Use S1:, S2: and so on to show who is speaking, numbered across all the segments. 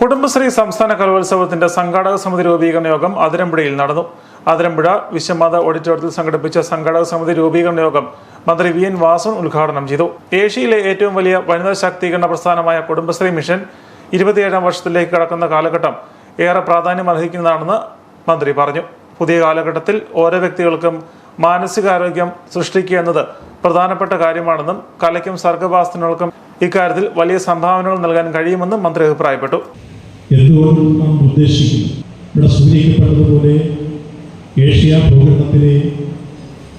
S1: കുടുംബശ്രീ സംസ്ഥാന കലോത്സവത്തിന്റെ സംഘാടക സമിതി രൂപീകരണ യോഗം അതിരമ്പുഴയിൽ നടന്നു. അതിരമ്പുഴ വിശ്വമാത ഓഡിറ്റോറിയത്തിൽ സംഘടിപ്പിച്ച സംഘാടക സമിതി രൂപീകരണ യോഗം മന്ത്രി വി. എൻ. വാസൻ ഉദ്ഘാടനം ചെയ്തു. ഏഷ്യയിലെ ഏറ്റവും വലിയ വനിതാ ശാക്തീകരണ പ്രസ്ഥാനമായ കുടുംബശ്രീ മിഷൻ ഇരുപത്തിയേഴാം വർഷത്തിലേക്ക് കടക്കുന്ന കാലഘട്ടം ഏറെ പ്രാധാന്യം അർഹിക്കുന്നതാണെന്ന് മന്ത്രി പറഞ്ഞു. പുതിയ കാലഘട്ടത്തിൽ ഓരോ വ്യക്തികൾക്കും മാനസികാരോഗ്യം സൃഷ്ടിക്കുക എന്നത് പ്രധാനപ്പെട്ട കാര്യമാണെന്നും കലയ്ക്കും സർഗവാസനകൾക്കും ഇക്കാര്യത്തിൽ വലിയ സംഭാവനകൾ നൽകാൻ കഴിയുമെന്നും മന്ത്രി അഭിപ്രായപ്പെട്ടു.
S2: എന്തുകൊണ്ടും നാം ഉദ്ദേശിക്കുന്നു ഇവിടെ സൂചിക്കപ്പെട്ടതുപോലെ ഏഷ്യ ഭൂഖണ്ഡത്തിലെ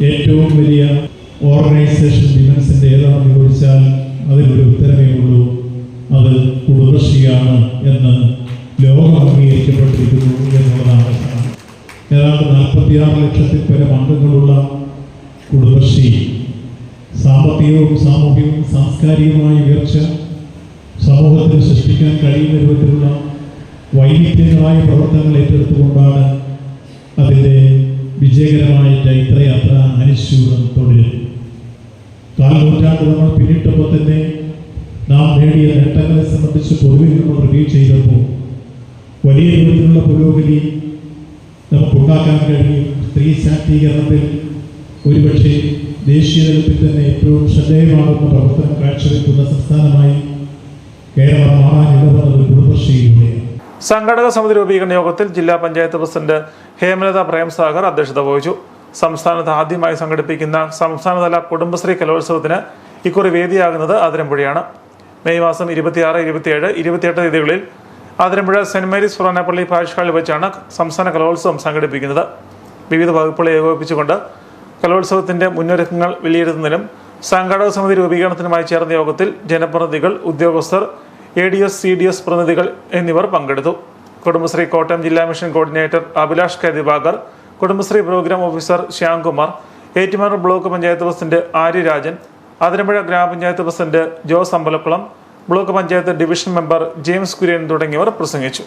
S2: ഏറ്റവും വലിയ ഓർഗനൈസേഷൻ വിമൻസിന്റെ ഏതാണെന്ന് ചോദിച്ചാൽ അതിനൊരു ഉത്തരമേ ഉള്ളൂ. അത് കുടുംബശ്രീയാണ് എന്ന് ലോകം അംഗീകരിക്കപ്പെട്ടിരിക്കുന്നു എന്നുള്ളതാണ് ഏതാണ്ട് നാൽപ്പത്തിയാറ് ലക്ഷത്തിൽ പരം അംഗങ്ങളുള്ള കുടുംബശ്രീ സാമ്പത്തികവും സാമൂഹികവും സാംസ്കാരികവുമായ ഉയർച്ച സമൂഹത്തിന് സൃഷ്ടിക്കാൻ കഴിയുന്ന രൂപത്തിലുള്ള വൈവിധ്യങ്ങളായ പ്രവർത്തനങ്ങൾ ഏറ്റെടുത്തുകൊണ്ടാണ് അതിന്റെ വിജയകരമായ ചൈത്രയാത്ര അനുശൂലം തുടരും കാൽ നൂറ്റാണ്ട് നമ്മൾ പിന്നിട്ടപ്പോൾ തന്നെ നാം നേടിയ നേട്ടങ്ങളെ സംബന്ധിച്ച് പൊതുവിൽ നമ്മൾ റിവ്യൂ ചെയ്തപ്പോൾ വലിയ രൂപത്തിലുള്ള പുരോഗതി നമുക്കുണ്ടാക്കാൻ കഴിയും സ്ത്രീ ശാക്തീകരണത്തിൽ ഒരുപക്ഷെ ദേശീയ തലത്തിൽ തന്നെ ഏറ്റവും ശ്രദ്ധേയമാകുന്ന പ്രവർത്തനം കാഴ്ചവെക്കുന്ന സംസ്ഥാനമായി കേരളം മാറാൻ ഇടവന്നത് കുടുംബശ്രീയിലൂടെയാണ്
S1: സംഘാടക സമിതി രൂപീകരണ യോഗത്തിൽ ജില്ലാ പഞ്ചായത്ത് പ്രസിഡന്റ് ഹേമലത പ്രേംസാഗർ അധ്യക്ഷത വഹിച്ചു. സംസ്ഥാനത്ത് ആദ്യമായി സംഘടിപ്പിക്കുന്ന സംസ്ഥാനതല കുടുംബശ്രീ കലോത്സവത്തിന് ഇക്കുറി വേദിയാകുന്നത് അതിരമ്പുഴയാണ് മെയ് മാസം ഇരുപത്തിയാറ് ഇരുപത്തിയേഴ് ഇരുപത്തിയെട്ട് തീയതികളിൽ അതിരമ്പുഴ സെന്റ് മേരീസ് ഫുറാനപ്പള്ളി പാരിഷ് ഹാളിൽ വെച്ചാണ് സംസ്ഥാന കലോത്സവം സംഘടിപ്പിക്കുന്നത്. വിവിധ വകുപ്പുകളെ ഏകോപിപ്പിച്ചുകൊണ്ട് കലോത്സവത്തിന്റെ മുന്നൊരുക്കങ്ങൾ വിലയിരുത്തുന്നതിനും സംഘാടക സമിതി രൂപീകരണത്തിനുമായി ചേർന്ന യോഗത്തിൽ ജനപ്രതിനിധികൾ ഉദ്യോഗസ്ഥർ A D S C D S പ്രതിനിധികൾ എന്നിവർ പങ്കെടുത്തു. കുടുംബശ്രീ കോട്ടയം ജില്ലാ mission coordinator Abhilash K Divakar Kudumbashree programme officer Shyamkumar Ettumanoor block panchayat president Aryarajan Athirampuzha ഗ്രാമപഞ്ചായത്ത് president Jose Ambalakulam block panchayat division member James Kurian തുടങ്ങിയവർ പ്രസംഗിച്ചു.